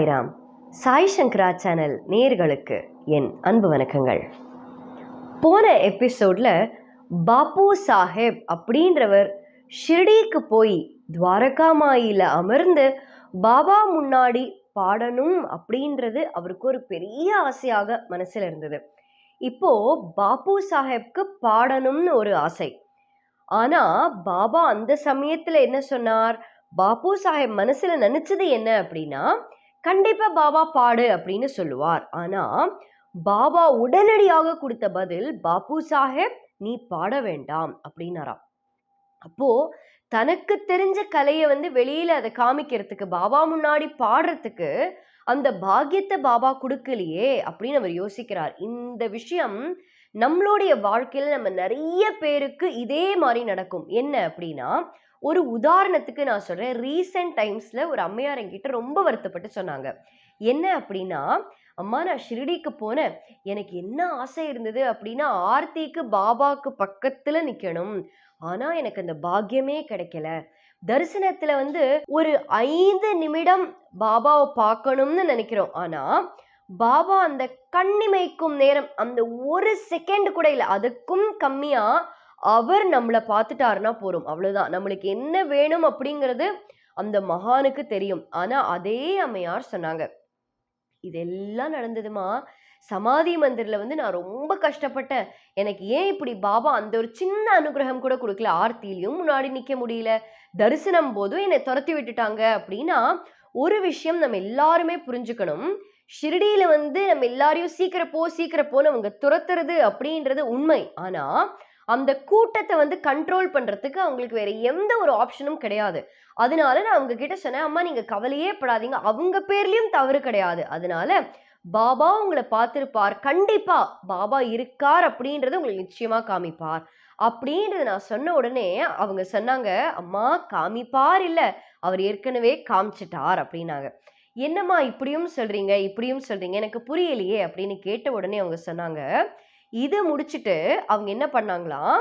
சாய்ராம். சாய் சங்கரா channel நேர்களுக்கு என் அன்பு வணக்கங்கள். போன எபிசோடில் பாபு சாஹேப் அப்படின்றவர் ஷிர்டிக்கு போய் துவாரகாமாயில அமர்ந்து பாபா முன்னாடி பாடணும் அப்படின்றது அவருக்கு ஒரு பெரிய ஆசையாக மனசில் இருந்தது. இப்போ பாபு சாஹேப்க்கு பாடணும்னு ஒரு ஆசை. ஆனா பாபா அந்த சமயத்துல என்ன சொன்னார்? பாபு சாஹேப் மனசுல நினைச்சது என்ன அப்படின்னா கண்டிப்பாக பாபா பாடு அப்படின்னு சொல்லுவார். ஆனால் பாபா உடனடியாக கொடுத்த பதில் பாபு சாஹேப் நீ பாட வேண்டாம் அப்படின்னாராம். அப்போ தனக்கு தெரிஞ்ச கலையை வந்து வெளியில அதை காமிக்கிறதுக்கு பாபா முன்னாடி பாடுறதுக்கு அந்த பாக்கியத்தை பாபா கொடுக்கலையே அப்படின்னு அவர் யோசிக்கிறார். இந்த விஷயம் நம்மளுடைய வாழ்க்கையில நம்ம நிறைய பேருக்கு இதே மாதிரி நடக்கும். என்ன அப்படின்னா ஒரு உதாரணத்துக்கு நான் சொல்கிறேன் ரீசெண்ட் டைம்ஸில் ஒரு அம்மையார் என்கிட்ட ரொம்ப வருத்தப்பட்டு சொன்னாங்க. என்ன அப்படின்னா அம்மா நான் ஷிரடிக்கு போனேன். எனக்கு என்ன ஆசை இருந்தது அப்படின்னா ஆர்த்திக்கு பாபாவுக்கு பக்கத்தில் நிற்கணும் ஆனால் எனக்கு அந்த பாக்கியமே கிடைக்கல. தரிசனத்தில் வந்து ஒரு ஐந்து நிமிடம் பாபாவை பார்க்கணும்னு நினைக்கிறோம். ஆனால் பாபா அந்த கண்ணிமைக்கும் நேரம் அந்த ஒரு செகண்ட் கூட இல்லை. அதுக்கும் கம்மியாக அவர் நம்மளை பார்த்துட்டாருன்னா போகிறோம் அவ்வளோதான் நம்மளுக்கு என்ன வேணும் அப்படிங்கிறது அந்த மகானுக்கு தெரியும். ஆனால் அதே அம்மையார் சொன்னாங்க. இதெல்லாம் நடந்ததுமா? சமாதி மந்திரில் வந்து நான் ரொம்ப கஷ்டப்பட்டேன். எனக்கு ஏன் இப்படி பாபா அந்த ஒரு சின்ன அனுகிரகம் கூட கொடுக்கல? ஆர்த்திலையும் முன்னாடி நிற்க முடியல. தரிசனம் போதும் என்னை துரத்தி விட்டுட்டாங்க. அப்படின்னா ஒரு விஷயம் நம்ம எல்லாருமே புரிஞ்சுக்கணும். ஷிரடியில் வந்து நம்ம எல்லாரையும் சீக்கிரம் போ சீக்கிரம் போன்னு அவங்க துரத்துறது அப்படின்றது உண்மை. ஆனால் அந்த கூட்டத்தை வந்து கண்ட்ரோல் பண்ணுறதுக்கு அவங்களுக்கு வேற எந்த ஒரு ஆப்ஷனும் கிடையாது. அதனால நான் அவங்க கிட்ட சொன்னேன் அம்மா நீங்கள் கவலையே படாதீங்க. அவங்க பேர்லேயும் தவறு கிடையாது. அதனால பாபா உங்களை பார்த்துருப்பார். கண்டிப்பாக பாபா இருக்கார் அப்படின்றத உங்களுக்கு நிச்சயமாக காமிப்பார். அப்படின்றது நான் சொன்ன உடனே அவங்க சொன்னாங்க அம்மா காமிப்பார் இல்லை. அவர் ஏற்கனவே காமிச்சிட்டார். அப்படின்னாங்க. என்னம்மா இப்படியும் சொல்கிறீங்க இப்படியும் சொல்கிறீங்க எனக்கு புரியலையே. அப்படின்னு கேட்ட உடனே அவங்க சொன்னாங்க இதை முடிச்சுட்டு அவங்க என்ன பண்ணாங்களாம்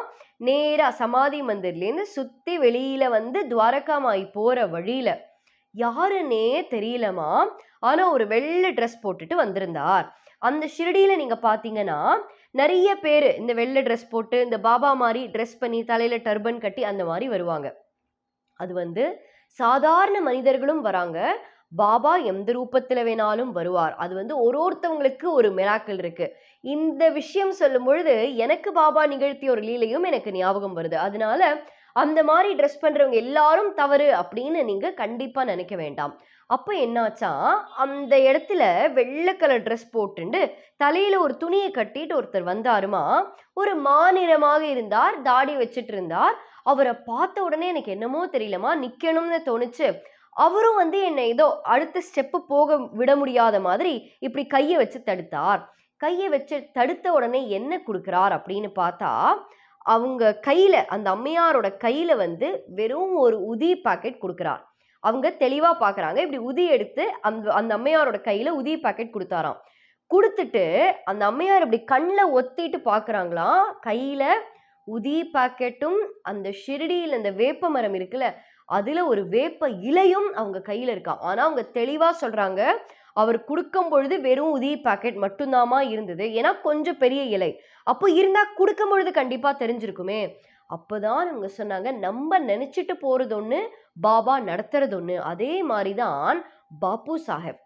நேராக சமாதி மந்திர்லேருந்து சுற்றி வெளியில் வந்து துவாரகாமாய் போகிற வழியில் யாருன்னே தெரியலமா ஆனால் ஒரு வெள்ளை ட்ரெஸ் போட்டுட்டு வந்திருந்தார். அந்த ஷிரடியில் நீங்கள் பார்த்தீங்கன்னா நிறைய பேர் இந்த வெள்ளை ட்ரெஸ் போட்டு இந்த பாபா மாதிரி ட்ரெஸ் பண்ணி தலையில் டர்பன் கட்டி அந்த மாதிரி வருவாங்க. அது வந்து சாதாரண மனிதர்களும் வராங்க. பாபா எந்த ரூபத்தில் வேணாலும் வருவார். அது வந்து ஒரு ஒருத்தவங்களுக்கு ஒரு மிராக்கள் இருக்கு. இந்த விஷயம் சொல்லும் பொழுது எனக்கு பாபா நிகழ்த்திய ஒரு லீலையும் எனக்கு ஞாபகம் வருது. அதனால அந்த மாதிரி ட்ரெஸ் பண்றவங்க எல்லாரும் தவறு அப்படின்னு நீங்க கண்டிப்பா நினைக்க வேண்டாம். அப்போ என்னாச்சா? அந்த இடத்துல வெள்ளை கலர் ட்ரெஸ் போட்டுண்டு தலையில ஒரு துணியை கட்டிட்டு ஒருத்தர் வந்தாருமா? ஒரு மாநிறமாக இருந்தார் தாடி வச்சுட்டு இருந்தார். அவரை பார்த்த உடனே எனக்கு என்னமோ தெரியலமா நிக்கணும்னு தோணுச்சு. அவரும் வந்து என்னை ஏதோ அடுத்த ஸ்டெப்பு போக விட முடியாத மாதிரி இப்படி கையை வச்சு தடுத்தார். கையை வச்சு தடுத்த உடனே என்ன கொடுக்குறார் அப்படின்னு பார்த்தா அவங்க கையில் அந்த அம்மையாரோட கையில் வந்து வெறும் ஒரு உதி பாக்கெட் கொடுக்குறார். அவங்க தெளிவாக பார்க்குறாங்க இப்படி உதி எடுத்து அந்த அந்த அம்மையாரோட கையில் உதி பாக்கெட் கொடுத்தாராம். கொடுத்துட்டு அந்த அம்மையார் இப்படி கண்ணில் ஒத்திட்டு பார்க்குறாங்களாம் கையில் உதி பாக்கெட்டும் அந்த ஷிரடியில் அந்த வேப்ப மரம் இருக்குல்ல அதில் ஒரு வேப்ப இலையும் அவங்க கையில் இருக்கா. ஆனால் அவங்க தெளிவாக சொல்கிறாங்க அவர் கொடுக்கும் பொழுது வெறும் உதி பாக்கெட் மட்டும்தாமா இருந்தது. ஏன்னா கொஞ்சம் பெரிய இலை. அப்போ இருந்தால் கொடுக்கும் பொழுது கண்டிப்பாக தெரிஞ்சிருக்குமே. அப்போதான் அவங்க சொன்னாங்க நம்ம நினச்சிட்டு போகிறது ஒன்று பாபா நடத்துறது ஒன்று அதே மாதிரி தான் பாபு சாஹேப்.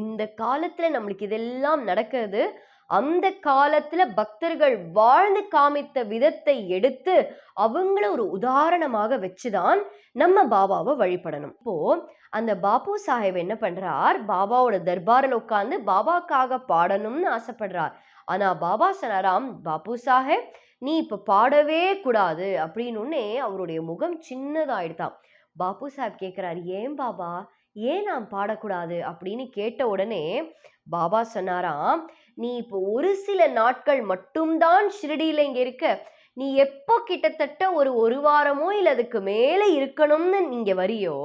இந்த காலத்தில் நம்மளுக்கு இதெல்லாம் நடக்கிறது அந்த காலத்துல பக்தர்கள் வாழ்ந்து காமித்த விதத்தை எடுத்து அவங்கள ஒரு உதாரணமாக வச்சுதான் நம்ம பாபாவை வழிபடணும். இப்போ அந்த பாபு சாஹேப் என்ன பண்றார்? பாபாவோட தர்பாரில் உட்கார்ந்து பாபாக்காக பாடணும்னு ஆசைப்படுறார். ஆனா பாபா சனாராம் பாபு சாஹேப் நீ இப்ப பாடவே கூடாது அப்படின்னு அவருடைய முகம் சின்னதாயிடுதான் பாபு சாஹேப் கேட்கிறார் ஏன் பாபா? ஏன் நான் பாடக்கூடாது? அப்படின்னு கேட்ட உடனே பாபா சொன்னாராம் நீ இப்போ ஒரு சில நாட்கள் மட்டும்தான் ஷிரடியில் இங்கே இருக்க. நீ எப்போ கிட்டத்தட்ட ஒரு ஒரு வாரமோ இல்லை அதுக்கு மேலே இருக்கணும்னு நீங்கள் வரியோ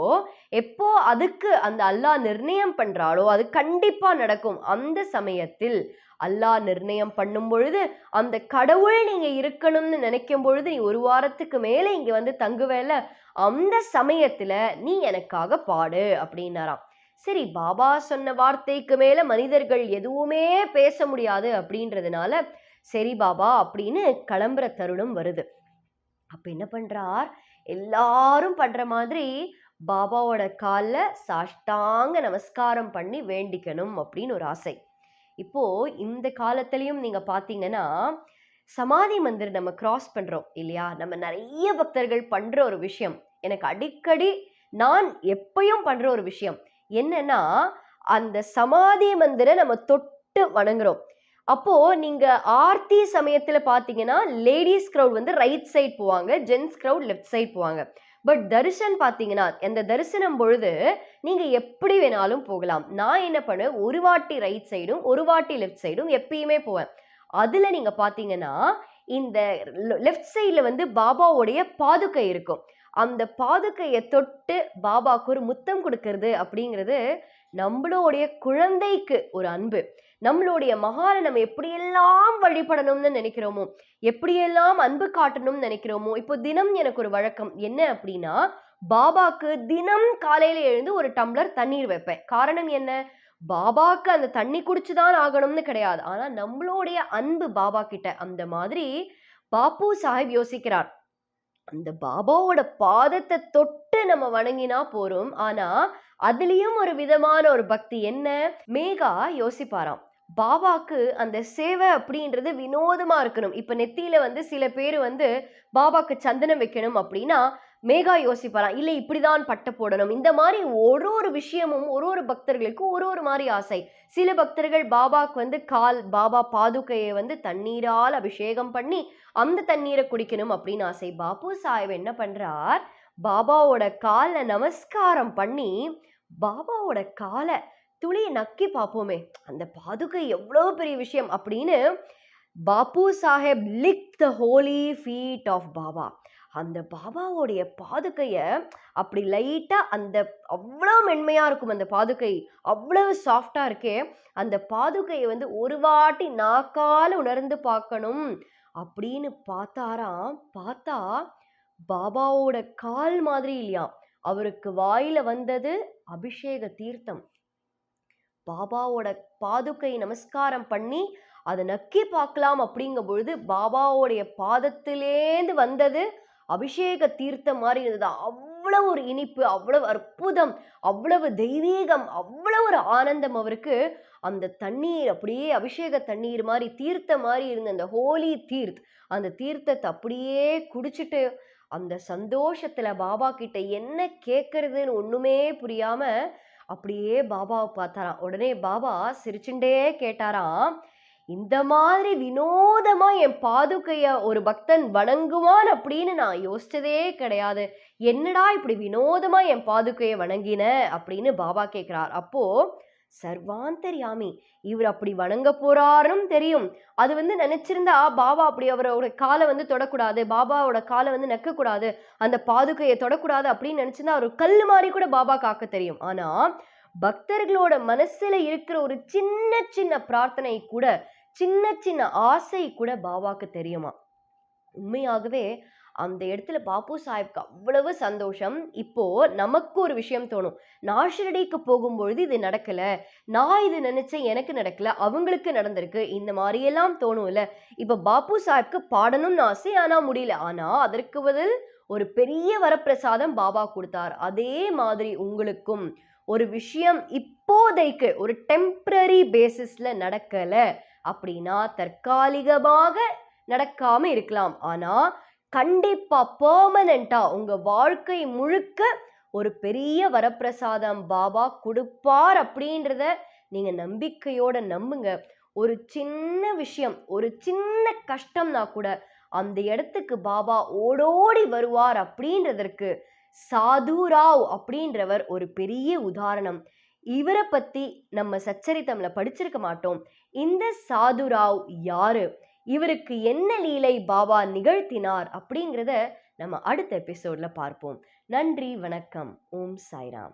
எப்போ அதுக்கு அந்த அல்லாஹ் நிர்ணயம் பண்ணுறாளோ அது கண்டிப்பாக நடக்கும். அந்த சமயத்தில் அல்லாஹ் நிர்ணயம் பண்ணும் பொழுது அந்த கடவுள் நீங்கள் இருக்கணும்னு நினைக்கும் பொழுது நீ ஒரு வாரத்துக்கு மேலே இங்கே வந்து தங்குவேல அந்த சமயத்தில் நீ எனக்காக பாடு அப்படின்னாராம். சரி பாபா சொன்ன வார்த்தைக்கு மேல மனிதர்கள் எதுவுமே பேச முடியாது அப்படின்றதுனால சரி பாபா அப்படின்னு கிளம்புற தருணம் வருது. அப்ப என்ன பண்றார்? எல்லாரும் பண்ற மாதிரி பாபாவோட காலில் சாஷ்டாங்க நமஸ்காரம் பண்ணி வேண்டிக்கணும் அப்படின்னு ஒரு ஆசை. இப்போ இந்த காலத்திலையும் நீங்க பாத்தீங்கன்னா சமாதி மந்திர் நம்ம கிராஸ் பண்றோம் இல்லையா? நம்ம நிறைய பக்தர்கள் பண்ற ஒரு விஷயம். எனக்கு அடிக்கடி நான் எப்பயும் பண்ற ஒரு விஷயம். என்னன்னா அந்த சமாதி மந்திர நம்ம தொட்டு வணங்குறோம். அப்போ நீங்க ஆர்த்தி சமயத்துல பாத்தீங்கன்னா லேடிஸ் க்ரௌட் வந்து ரைட் சைட் போவாங்க ஜென்ஸ் க்ரௌட் லெஃப்ட் சைட் போவாங்க. பட் தரிசன் பார்த்தீங்கன்னா அந்த தரிசனம் பொழுது நீங்கள் எப்படி வேணாலும் போகலாம். நான் என்ன பண்ணுவேன் ஒரு வாட்டி ரைட் சைடும் ஒரு வாட்டி லெஃப்ட் சைடும் எப்பயுமே போவேன். அதில் நீங்கள் பார்த்தீங்கன்னா இந்த லெஃப்ட் சைடில் வந்து பாபாவுடைய பாதுகை இருக்கும். அந்த பாதுகையை தொட்டு பாபாவுக்கு ஒரு முத்தம் கொடுக்கறது அப்படிங்கிறது நம்மளுடைய குழந்தைக்கு ஒரு அன்பு. நம்மளுடைய மகானை நம்ம எப்படியெல்லாம் வழிபடணும்னு நினைக்கிறோமோ எப்படியெல்லாம் அன்பு காட்டணும்னு நினைக்கிறோமோ இப்போ தினம் எனக்கு ஒரு வழக்கம் என்ன அப்படின்னா பாபாக்கு தினம் காலையில எழுந்து ஒரு டம்ளர் தண்ணீர் வைப்பேன். காரணம் என்ன? பாபாக்கு அந்த தண்ணி குடிச்சுதான் ஆகணும்னு கிடையாது. ஆனா நம்மளுடைய அன்பு பாபா கிட்ட அந்த மாதிரி பாப்பு சாஹிப் யோசிக்கிறார். அந்த பாபாவோட பாதத்தை தொட்டு நம்ம வணங்கினா போறோம். ஆனா அதுலயும் ஒரு விதமான ஒரு பக்தி என்ன? மேகா யோசிப்பாராம். பாபாக்கு அந்த சேவை அப்படின்றது வினோதமா இருக்கணும். இப்ப நெத்தியில வந்து சில பேர் வந்து பாபாக்கு சந்தனம் வைக்கணும் அப்படின்னா மேகா யோசிப்பாராம் இல்லை இப்படிதான் பட்ட போடணும். இந்த மாதிரி ஒரு ஒரு விஷயமும் ஒரு ஒரு பக்தர்களுக்கு ஒரு ஒரு மாதிரி ஆசை. சில பக்தர்கள் பாபாக்கு வந்து கால் பாபா பாதுகையை வந்து தண்ணீரால் அபிஷேகம் பண்ணி அந்த தண்ணீரை குடிக்கணும் அப்படின்னு ஆசை. பாபு சாஹிப் என்ன பண்ணுறார் பாபாவோட காலை நமஸ்காரம் பண்ணி பாபாவோட காலை துளியை நக்கி பார்ப்போமே அந்த பாதுகை எவ்வளோ பெரிய விஷயம் அப்படின்னு Babu Saheb like the holy feet of Baba. அந்த பாபாவோடைய பாதுகையை அப்படி லைட்டாக அந்த அவ்வளோ மென்மையாக இருக்கும் அந்த பாதுகை. அவ்வளவு சாஃப்டாக இருக்கே. அந்த பாதுகையை வந்து ஒரு வாட்டி நாக்கால் உணர்ந்து பார்க்கணும் அப்படின்னு பார்த்தாராம் பார்த்தா பாபாவோட கால் மாதிரி இல்லையா? அவருக்கு வாயில வந்தது அபிஷேக தீர்த்தம். பாபாவோட பாதுகை நமஸ்காரம் பண்ணி அதை நக்கி பார்க்கலாம் அப்படிங்கும் பொழுது பாபாவோடைய பாதத்திலேந்து வந்தது அபிஷேக தீர்த்தம் மாதிரி இருந்தது? அவ்வளவு ஒரு இனிப்பு அவ்வளவு அற்புதம் அவ்வளவு தெய்வீகம் அவ்வளவு ஒரு ஆனந்தம் அவருக்கு. அந்த தண்ணீர் அப்படியே அபிஷேக தண்ணீர் மாதிரி தீர்த்த மாதிரி இருந்த அந்த ஹோலி தீர்த் அந்த தீர்த்தத்தை அப்படியே குடிச்சிட்டு அந்த சந்தோஷத்துல பாபா கிட்ட என்ன கேட்கறதுன்னு ஒண்ணுமே புரியாம அப்படியே பாபாவை பார்த்தாராம். உடனே பாபா சிரிச்சுண்டே கேட்டாராம். இந்த மாதிரி வினோதமா என் பாதுகைய ஒரு பக்தன் வணங்குவான் அப்படின்னு நான் யோசிச்சதே கிடையாது. என்னடா இப்படி வினோதமா என் பாதுகையை வணங்கின அப்படின்னு பாபா கேட்கிறார் அப்போ சர்வாந்தரியாமி இவர் அப்படி வணங்க போறாருன்னு தெரியும். அது வந்து நினைச்சிருந்தா பாபா அப்படி அவரோட காலை வந்து தொடக்கூடாது பாபாவோட காலை வந்து நக்கக்கூடாது அந்த பாதுகையை தொடக்கூடாது அப்படின்னு நினைச்சிருந்தா அவர் கல் மாதிரி கூட பாபா காக்க தெரியும். ஆனா பக்தர்களோட மனசுல இருக்கிற ஒரு சின்ன சின்ன பிரார்த்தனை கூட சின்ன சின்ன ஆசை கூட பாபாக்கு தெரியுமா? உண்மையாகவே அந்த இடத்துல பாபு சாஹிப்க்கு அவ்வளவு சந்தோஷம். இப்போ நமக்கு ஒரு விஷயம் தோணும். நான் ஷிரடிக்கு போகும்பொழுது இது நடக்கல. நான் இது நினைச்சேன் எனக்கு நடக்கல அவங்களுக்கு நடந்திருக்கு இந்த மாதிரியெல்லாம் தோணும்ல. இப்போ பாபு சாஹிப்க்கு பாடணும்னு ஆசை ஆனா முடியல. ஆனா அதற்கு பதில் ஒரு பெரிய வரப்பிரசாதம் பாபா கொடுத்தார். அதே மாதிரி உங்களுக்கும் ஒரு விஷயம் இப்போதைக்கு ஒரு டெம்ப்ரரி பேசிஸில் நடக்கலை அப்படின்னா தற்காலிகமாக நடக்காமல் இருக்கலாம். ஆனால் கண்டிப்பாக பர்மனண்ட்டாக உங்கள் வாழ்க்கை முழுக்க ஒரு பெரிய வரப்பிரசாதம் பாபா கொடுப்பார் அப்படின்றத நீங்கள் நம்பிக்கையோட நம்புங்க. ஒரு சின்ன விஷயம் ஒரு சின்ன கஷ்டம்னா கூட அந்த இடத்துக்கு பாபா ஓடோடி வருவார் அப்படின்றதற்கு சாதுராவ் அப்படின்றவர் ஒரு பெரிய உதாரணம். இவரை பற்றி நம்ம சச்சரித்தம்ல படிச்சிருக்க மாட்டோம். இந்த சாதுராவ் யாரு? இவருக்கு என்ன லீலை பாபா நிகழ்த்தினார் அப்படிங்கிறத நம்ம அடுத்த எபிசோட்ல பார்ப்போம். நன்றி வணக்கம். ஓம் சாய்ராம்.